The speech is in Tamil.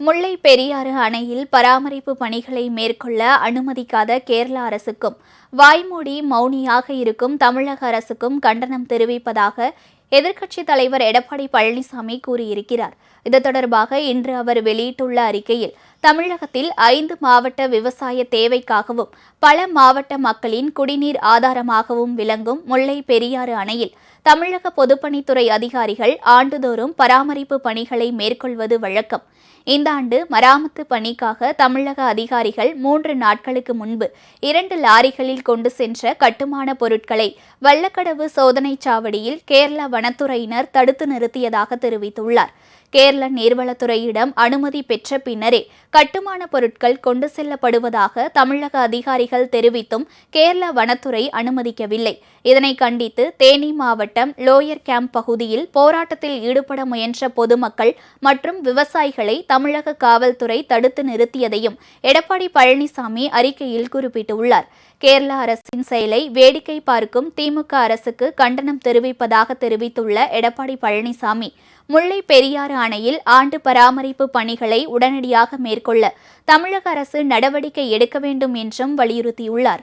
முல்லை பெரியாறு அணையில் பராமரிப்பு பணிகளை மேற்கொள்ள அனுமதிக்காத கேரள அரசுக்கும் வாய்மூடி மௌனியாக இருக்கும் தமிழக அரசுக்கும் கண்டனம் தெரிவிப்பதாக எதிர்க்கட்சித் தலைவர் எடப்பாடி பழனிசாமி கூறியிருக்கிறார். இது தொடர்பாக இன்று அவர் வெளியிட்டுள்ள அறிக்கையில் தமிழகத்தில் ஐந்து மாவட்ட விவசாய தேவைக்காகவும் பல மாவட்ட மக்களின் குடிநீர் ஆதாரமாகவும் விளங்கும் முல்லை பெரியாறு அணையில் தமிழக பொதுப்பணித்துறை அதிகாரிகள் ஆண்டுதோறும் பராமரிப்பு பணிகளை மேற்கொள்வது வழக்கம். இந்த ஆண்டு மராமத்து பணிக்காக தமிழக அதிகாரிகள் மூன்று நாட்களுக்கு முன்பு இரண்டு லாரிகளில் கொண்டு சென்ற கட்டுமான பொருட்களை வல்லக்கடவு சோதனைச் சாவடியில் கேரள வனத்துறையினர் தடுத்து நிறுத்தியதாக தெரிவித்துள்ளார். கேரள நீர்வளத்துறையிடம் அனுமதி பெற்ற பின்னரே கட்டுமான பொருட்கள் கொண்டு செல்லப்படுவதாக தமிழக அதிகாரிகள் தெரிவித்தும் கேரள வனத்துறை அனுமதிக்கவில்லை. இதனை கண்டித்து தேனி மாவட்டம் லோயர் கேம்ப் பகுதியில் போராட்டத்தில் ஈடுபட முயன்ற பொதுமக்கள் மற்றும் விவசாயிகளை தமிழக காவல்துறை தடுத்து நிறுத்தியதையும் எடப்பாடி பழனிசாமி அறிக்கையில் குறிப்பிட்டுள்ளார். கேரள அரசின் செயலை வேடிக்கை பார்க்கும் திமுக அரசுக்கு கண்டனம் தெரிவிப்பதாக தெரிவித்து தெரிவித்துள்ள எடப்பாடி பழனிசாமி முல்லை பெரியாறு அணையில் ஆண்டு பராமரிப்பு பணிகளை உடனடியாக மேற்கொள்ள தமிழக அரசு நடவடிக்கை எடுக்க வேண்டும் என்றும் வலியுறுத்தியுள்ளார்.